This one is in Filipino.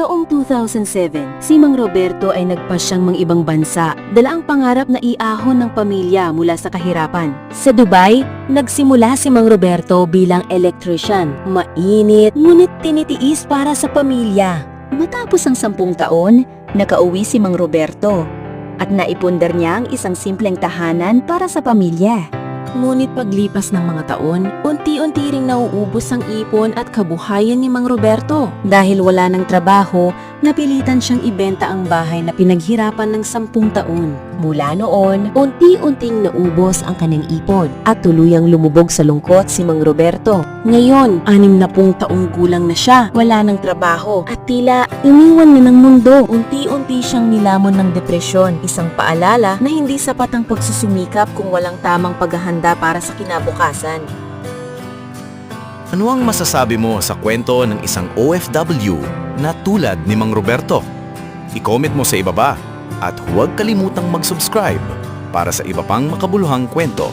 Taong 2007, si Mang Roberto ay nagpasyang mang ibang bansa, dala ang pangarap na iahon ng pamilya mula sa kahirapan. Sa Dubai, nagsimula si Mang Roberto bilang electrician. Mainit, ngunit tinitiis para sa pamilya. Matapos ang sampung taon, nakauwi si Mang Roberto at naipundar niya ang isang simpleng tahanan para sa pamilya. Ngunit paglipas ng mga taon, unti-unti ring nauubos ang ipon at kabuhayan ni Mang Roberto. Dahil wala ng trabaho, napilitan siyang ibenta ang bahay na pinaghirapan ng sampung taon. Mula noon, unti-unting naubos ang kanyang ipon at tuluyang lumubog sa lungkot si Mang Roberto. Ngayon, anim na pung taong gulang na siya, wala ng trabaho at tila iniwan na ng mundo. Unti-unti siyang nilamon ng depresyon, isang paalala na hindi sapat ang pagsusumikap kung walang tamang paghahanda para sa kinabukasan. Ano ang masasabi mo sa kwento ng isang OFW na tulad ni Mang Roberto? I-comment mo sa ibaba at huwag kalimutang mag-subscribe para sa iba pang makabuluhang kwento